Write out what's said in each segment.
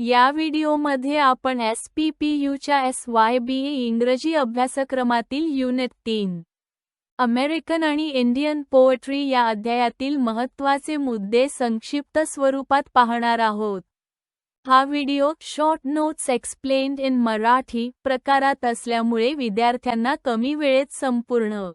या व्हिडिओमध्ये आपण एस पी पी यूच्या एस वाय बी ए इंग्रजी अभ्यासक्रमातील युनिट तीन अमेरिकन आणि इंडियन पोएट्री या अध्यायातील महत्त्वाचे मुद्दे संक्षिप्त स्वरूपात पाहणार आहोत. हा video short notes explained in Marathi प्रकारात असल्यामुळे विद्यार्थ्यांना कमी वेळेत संपूर्ण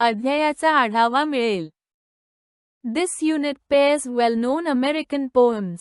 अध्यायाचा आढावा मिळेल. This unit pairs well known American poems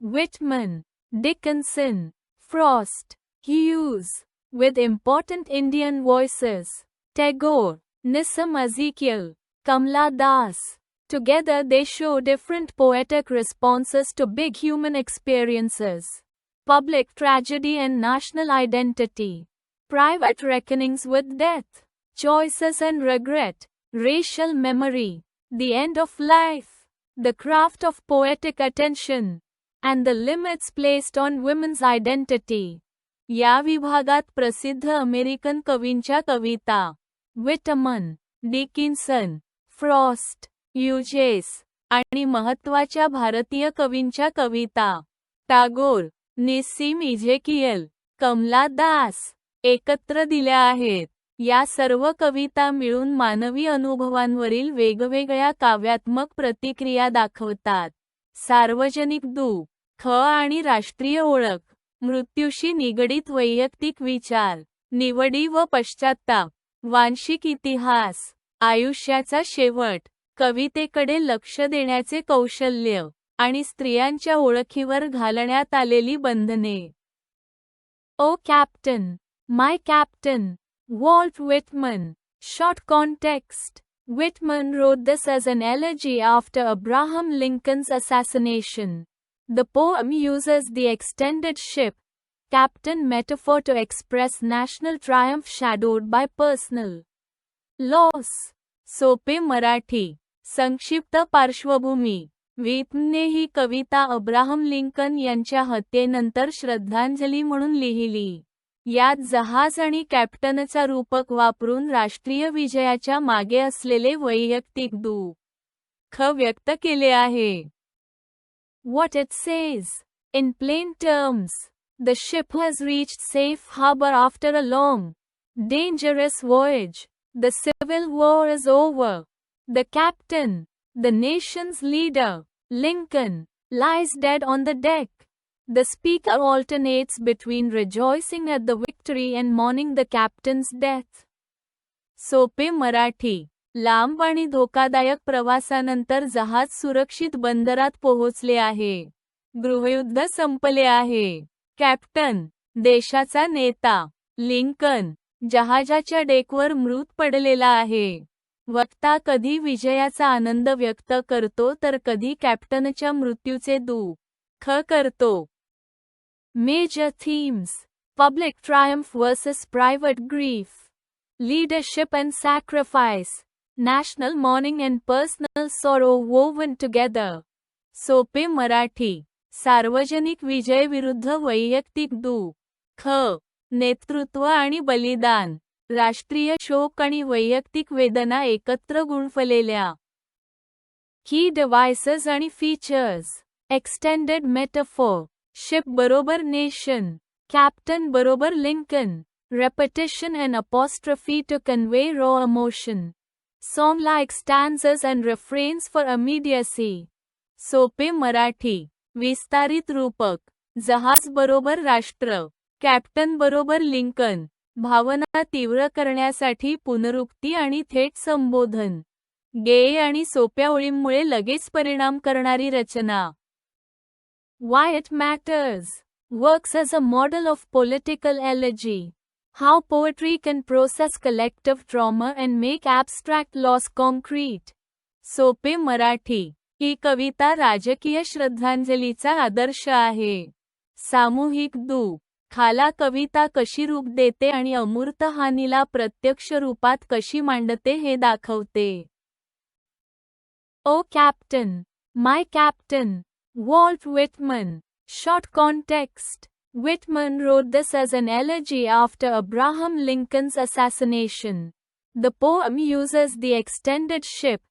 Whitman, Dickinson, Frost, Hughes, with important Indian voices. Tagore, Nissim Ezekiel, Kamla Das. Together they show different poetic responses to big human experiences. Public tragedy and national identity. Private reckonings with death. Choices and regret. Racial memory. The end of life. The craft of poetic attention. And the limits placed on women's identity या विभागात प्रसिद्ध American कवींच्या कविता Whitman Dickinson Frost uses आणि महत्त्वाच्या भारतीय कवींच्या कविता टागोर निस्सीम इझेकियल कमला दास एकत्र दिल्या आहेत. या सर्व कविता मिळून मानवी अनुभवांवरील वेगवेगळ्या काव्यात्मक प्रतिक्रिया दाखवतात. सार्वजनिक ख आणि राष्ट्रीय ओळख मृत्यूशी निगडीत वैयक्तिक विचार निवडी व पश्चात्ताप वांशिक इतिहास आयुष्याचा शेवट कवितेकडे लक्ष देण्याचे कौशल्य आणि स्त्रियांच्या ओळखीवर घालण्यात आलेली बंधने O captain my captain Walt Whitman short context Whitman wrote this as an elegy after Abraham Lincoln's assassination. The poem uses the extended ship, captain metaphor to express national triumph shadowed by personal loss. सोपे मराठी संक्षिप्त पार्श्वभूमी. व्हिपने ही कविता Abraham Lincoln यांच्या हत्येनंतर श्रद्धांजली म्हणून लिहिली. यात जहाज आणि कॅप्टनचा रूपक वापरून राष्ट्रीय विजयाच्या मागे असलेले वैयक्तिक दुःख व्यक्त केले आहे. What it says. In plain terms, the ship has reached safe harbor after a long, dangerous voyage. The civil war is over. The captain, the nation's leader, Lincoln, lies dead on the deck. The speaker alternates between rejoicing at the victory and mourning the captain's death. सोपे मराठी लांब आणि धोकादायक प्रवासानंतर जहाज सुरक्षित बंदरात पोहोचले आहे. गृहयुद्ध संपले आहे. कॅप्टन देशाचा नेता लिंकन जहाजाच्या डेकवर मृत पडलेला आहे. वक्ता कधी विजयाचा आनंद व्यक्त करतो तर कधी कॅप्टनच्या मृत्यूचे दुःख करतो. Major themes public triumph versus private grief Leadership and sacrifice. National mourning and personal sorrow woven together. सोपे मराठी. सार्वजनिक विजय विरुद्ध वैयक्तिक दुःख. नेतृत्व आणि बलिदान. राष्ट्रीय शोक आणि वैयक्तिक वेदना एकत्र गुणफलेल्या. की डिव्हायसेस आणि फीचर्स एक्सटेंडेड मेटाफोर शिप बरोबर नेशन कॅप्टन बरोबर Lincoln repetition and apostrophe to convey raw emotion. Song like stanzas and refrains for immediacy. सोपे मराठी विस्तारित रूपक जहाज बरोबर राष्ट्र कॅप्टन बरोबर लिंकन भावना तीव्र करण्यासाठी पुनरुक्ती आणि थेट संबोधन गेय आणि सोप्या ओळींमुळे लगेच परिणाम करणारी रचना why it matters works as a model of political allergy How poetry can process collective trauma and make abstract loss concrete. सोपे मराठी ही कविता राजकीय श्रद्धांजलीचा आदर्श आहे सामूहिक दू खाला कविता कशी रूप देते आणि अमूर्त हानीला प्रत्यक्ष रूपात कशी मांडते हे दाखवते O captain my captain Walt Whitman short context Whitman wrote this as an elegy after Abraham Lincoln's assassination. The poem uses the extended ship,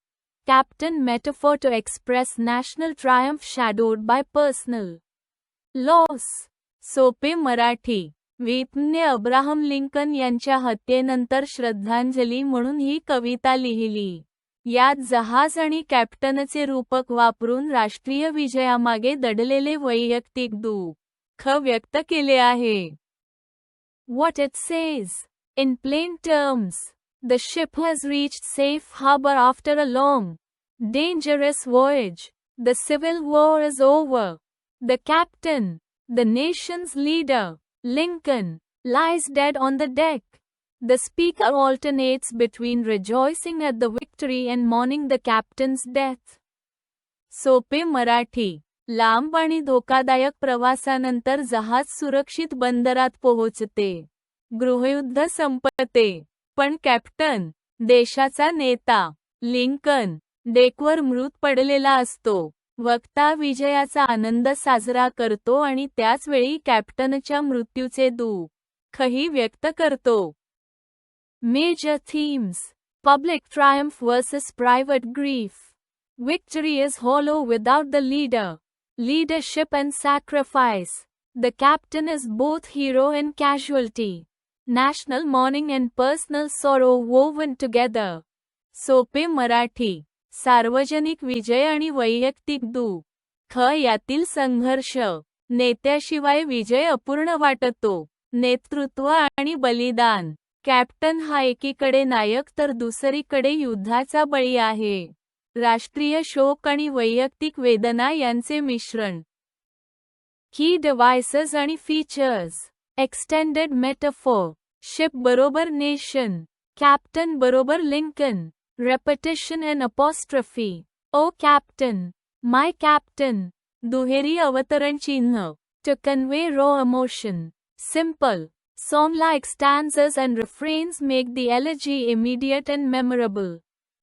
captain metaphor to express national triumph shadowed by personal loss सोपे Marathi व्हिपने Abraham Lincoln यांच्या हत्येनंतर श्रद्धांजली म्हणून ही कविता लिहिली यात जहाज आणि कॅप्टनचे रूपक वापरून राष्ट्रीय विजयामागे दडलेले वैयक्तिक दुःख व्यक्त केले आहे What it says. In plain terms, the ship has reached safe harbor after a long, dangerous voyage. The civil war is over. The captain, the nation's leader, Lincoln, lies dead on the deck. The speaker alternates between rejoicing at the victory and mourning the captain's death. सोपे मराठी लांब आणि धोकादायक प्रवासानंतर जहाज सुरक्षित बंदरात पोहोचते. गृहयुद्ध संपते. पण कॅप्टन देशाचा नेता लिंकन डेकवर मृत पडलेला असतो. वक्ता विजयाचा आनंद साजरा करतो आणि त्याच वेळी कॅप्टनच्या मृत्यूचे दुःखही व्यक्त करतो. Major themes public triumph versus private grief. Victory is hollow without the leader. Leadership and sacrifice. The captain is both hero and casualty. National mourning and personal sorrow woven together. सोपे मराठी सार्वजनिक विजय आणि वैयक्तिक दुःख यातील संघर्ष नेत्याशिवाय विजय अपूर्ण वाटतो नेतृत्व आणि बलिदान कॅप्टन हा एकीकडे नायक तर दुसरीकडे युद्धाचा बळी आहे राष्ट्रीय शोक आणि वैयक्तिक वेदना यांचे मिश्रण. की डिव्हायसेस आणि फीचर्स एक्सटेंडेड मेटाफोर शिप बरोबर नेशन कॅप्टन बरोबर Lincoln repetition and apostrophe O captain my captain दुहेरी अवतरण चिन्ह. To convey raw emotion simple Song like stanzas and refrains make the elegy immediate and memorable.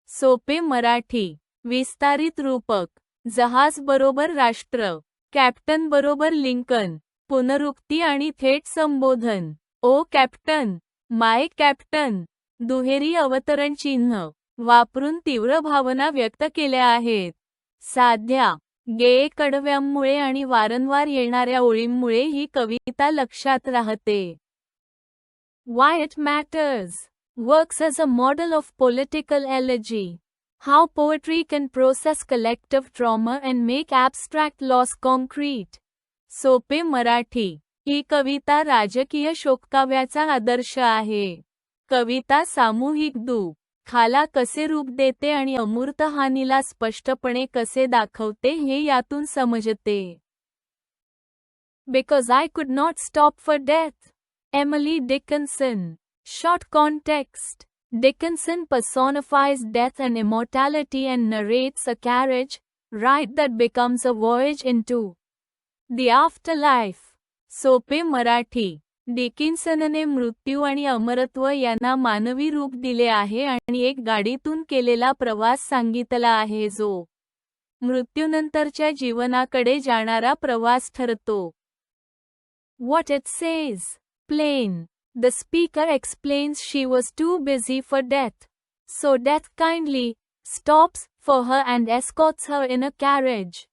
सोपे मराठी. विस्तारित रूपक जहाज बरोबर राष्ट्र कॅप्टन बरोबर लिंकन पुनरुक्ती आणि थेट संबोधन. ओ कॅप्टन माय कॅप्टन दुहेरी अवतरण चिन्ह वापरून तीव्र भावना व्यक्त केल्या आहेत. साध्या गेय कडव्यांमुळे आणि वारंवार येणाऱ्या ओळींमुळे ही कविता लक्षात राहते. Why it matters works as a model of political allergy How poetry can process collective trauma and make abstract loss concrete. सोपे मराठी ही कविता राजकीय शोककाव्याचा आदर्श आहे कविता सामूहिक दुःख खाला कसे रूप देते आणि अमूर्त हानीला स्पष्टपणे कसे दाखवते हे यातून समजते because I could not stop for death Emily Dickinson. Short context Dickinson personifies death and immortality and narrates a carriage ride that becomes a voyage into the afterlife. सोपे मराठी डिकिन्सनने मृत्यू आणि अमरत्व यांना मानवी रूप दिले आहे आणि एक गाडीतून केलेला प्रवास सांगितला आहे जो मृत्यूनंतरच्या जीवनाकडे जाणारा प्रवास ठरतो What it says Plain. The speaker explains she was too busy for death. So death kindly stops for her and escorts her in a carriage.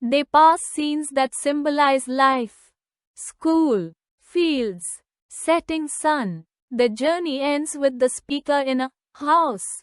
They pass scenes that symbolize life, school, fields, setting sun. The journey ends with the speaker in a house,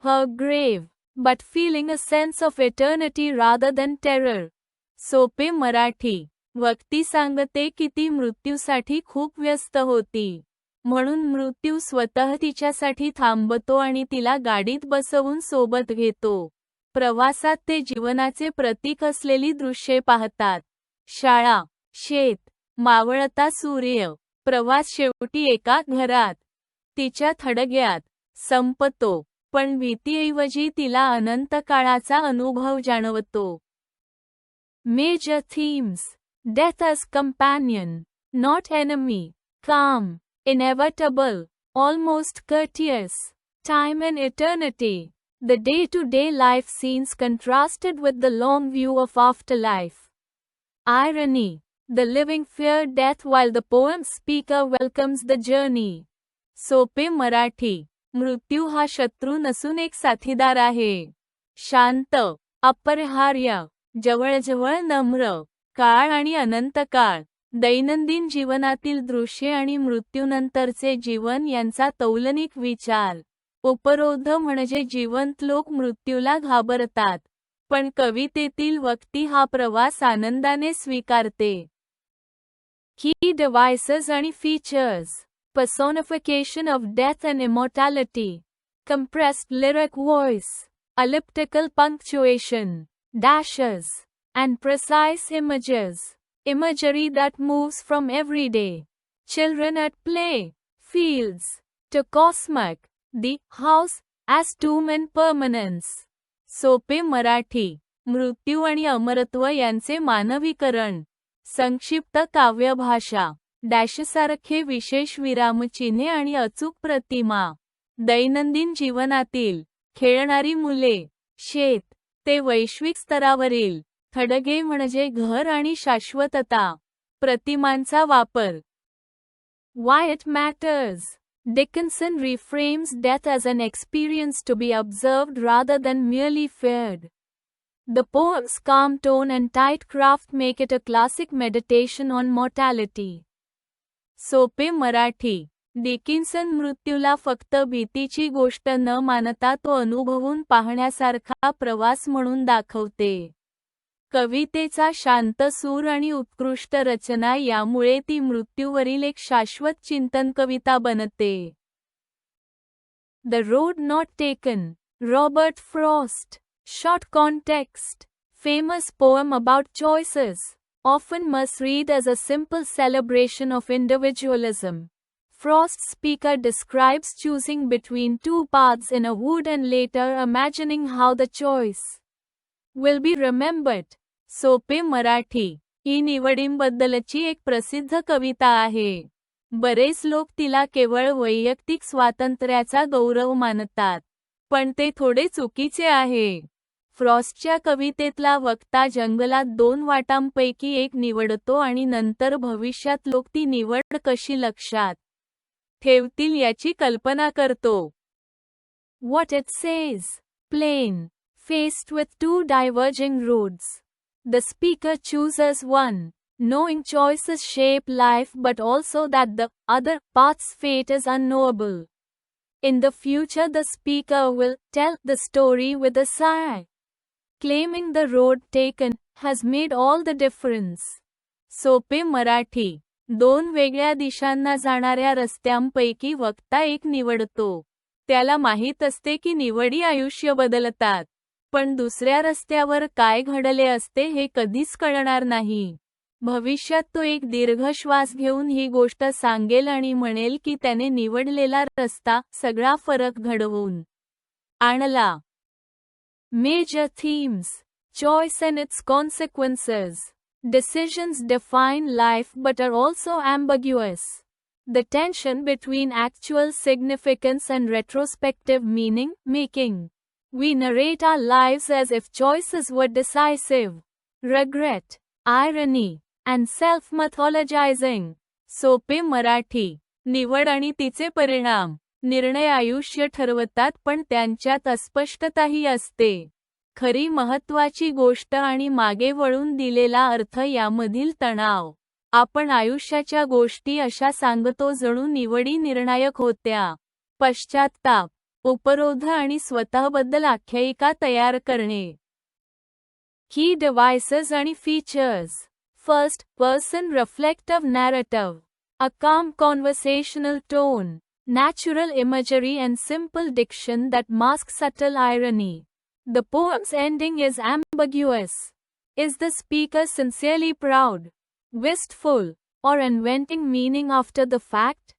her grave, but feeling a sense of eternity rather than terror. Sope Marathi वक्ती सांगते की ती मृत्यूसाठी खूप व्यस्त होती. म्हणून मृत्यू स्वतः तिच्यासाठी थांबतो आणि तिला गाडीत बसवून सोबत घेतो. प्रवासात ते जीवनाचे प्रतीक असलेली दृश्ये पाहतात. शाळा शेत मावळता सूर्य प्रवास शेवटी एका घरात. तिच्या थडग्यात संपतो पण भीतीऐवजी तिला अनंत काळाचा अनुभव जाणवतो. Major themes Death as companion, not enemy, calm, inevitable, almost courteous, time and eternity. The day to day life scenes contrasted with the long view of afterlife. Irony. The living fear death while the poem's speaker welcomes the journey. सोपे मराठी मृत्यू हा शत्रू नसून एक साथीदार आहे शांत अपरिहार्य जवळजवळ नम्र काळ आणि अनंत काळ. दैनंदिन जीवनातील दृश्ये आणि मृत्यूनंतरचे जीवन यांचा तौलनिक विचार. उपरोध म्हणजे जिवंत लोक मृत्यूला घाबरतात पण कवितेतील व्यक्ती हा प्रवास आनंदाने स्वीकारते. की डिव्हायसेस आणि features personification of death and immortality, compressed lyric voice, elliptical punctuation, dashes, and precise images, imagery that moves from everyday children at play, fields, to cosmic, the house, as tomb and permanence. सोपे मराठी मृत्यू आणि अमरत्व यांचे मानवीकरण संक्षिप्त काव्यभाषा डॅशसारखे विशेष विरामचिन्हे आणि अचूक प्रतिमा दैनंदिन जीवनातील खेळणारी मुले शेत ते वैश्विक स्तरावरील खडगे म्हणजे घर आणि शाश्वतता प्रतिमांचा वापर. Why it matters Dickinson reframes death as an experience to be observed rather than merely feared the poem's calm tone and tight craft make it a classic meditation on mortality सोपे मराठी. डेकिन्सन मृत्यूला फक्त भीतीची गोष्ट न मानता तो अनुभवून पाहण्यासारखा प्रवास म्हणून दाखवते. कवितेचा शांत सूर आणि उत्कृष्ट रचना यामुळे ती मृत्यूवरील एक शाश्वत चिंतन कविता बनते the road not taken Robert Frost short context famous poem about choices often must read as a simple celebration of individualism. Frost's speaker describes choosing between two paths in a wood and later imagining how the choice will be remembered सोपे मराठी. ही निवडींबद्दलची एक प्रसिद्ध कविता आहे. बरेच लोक तिला केवळ वैयक्तिक स्वातंत्र्याचा गौरव मानतात पण ते थोडे चुकीचे आहे. फ्रॉस्टच्या कवितेतला वक्ता जंगलात दोन वाटांपैकी एक निवडतो आणि नंतर भविष्यात लोक ती निवड कशी लक्षात ठेवतील याची कल्पना करतो. What it says plain Faced with two diverging roads. The speaker chooses one, knowing choices shape life but also that the other path's fate is unknowable. In the future, the speaker will tell the story with a sigh. Claiming the road taken has made all the difference. सोपे मराठी दोन वेगळ्या दिशांना जाणाऱ्या रस्त्यांपैकी वक्ता एक निवडतो त्याला माहीत असते की निवडी आयुष्य बदलतात पण दुसऱ्या रस्त्यावर काय घडले असते हे कधीच कळणार नाही. भविष्यात तो एक दीर्घ श्वास घेऊन ही गोष्ट सांगेल आणि म्हणेल की त्याने निवडलेला रस्ता सगळा फरक घडवून आणला. Major themes choice and its consequences decisions define life but are also ambiguous the tension between actual significance and retrospective meaning making We narrate our lives as if choices were decisive. Regret, irony, and self mythologizing. सोपे मराठी निवड आणि तिचे परिणाम निर्णय आयुष्य ठरवतात पण त्यांच्यात अस्पष्टताही असते खरी महत्वाची गोष्ट आणि मागे वळून दिलेला अर्थ यामधील तणाव आपण आयुष्याच्या गोष्टी अशा सांगतो जणू निवडी निर्णायक होत्या पश्चात्ताप उपरोध आणि स्वतःबद्दल आख्यायिका तयार करणे की डिव्हाइसेस आणि features first person reflective narrative a काम conversational tone natural imagery and simple diction that mask subtle irony. The poem's ending is ambiguous. Is the speaker sincerely proud, wistful, or inventing meaning after the fact?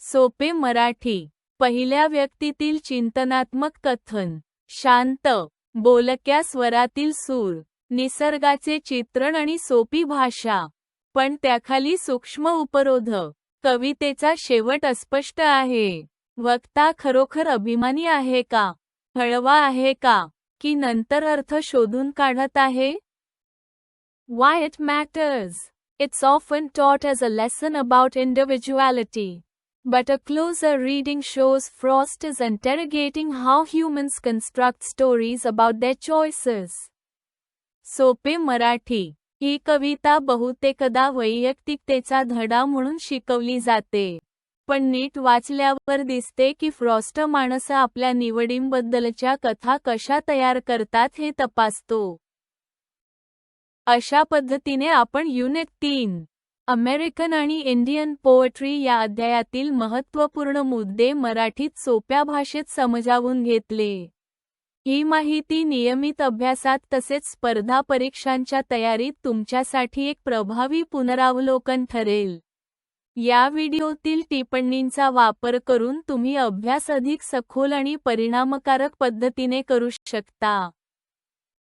सोपे मराठी पहिल्या व्यक्तीतील चिंतनात्मक कथन. शांत बोलक्या स्वरातील सूर निसर्गाचे चित्रण आणि सोपी भाषा. पण त्याखाली सूक्ष्म उपरोध. कवितेचा शेवट अस्पष्ट आहे. वक्ता खरोखर अभिमानी आहे का? हळवा आहे का? की नंतर अर्थ शोधून काढत आहे? Why it matters it's often taught as a lesson about individuality But a closer reading shows Frost is interrogating how humans construct stories about their choices. सोपे मराठी. ही कविता बहुतेकदा वैयक्तिकतेचा धडा म्हणून शिकवली जाते. पण नीट वाचल्यावर दिसते की फ्रॉस्ट माणसं आपल्या निवडींबद्दलच्या कथा कशा तयार करतात हे तपासतो. अशा पद्धतीने आपण युनिट तीन. अमेरिकन आणि इंडियन पोएट्री या अध्यायातील महत्त्वपूर्ण मुद्दे मराठीत सोप्या भाषेत समजावून घेतले. ही माहिती नियमित अभ्यासात तसेच स्पर्धा परीक्षांच्या तयारीत तुमच्यासाठी एक प्रभावी पुनरावलोकन ठरेल. या व्हिडिओतील टिप्पणींचा वापर करून तुम्ही अभ्यास अधिक सखोल आणि परिणामकारक पद्धतीने करू शकता.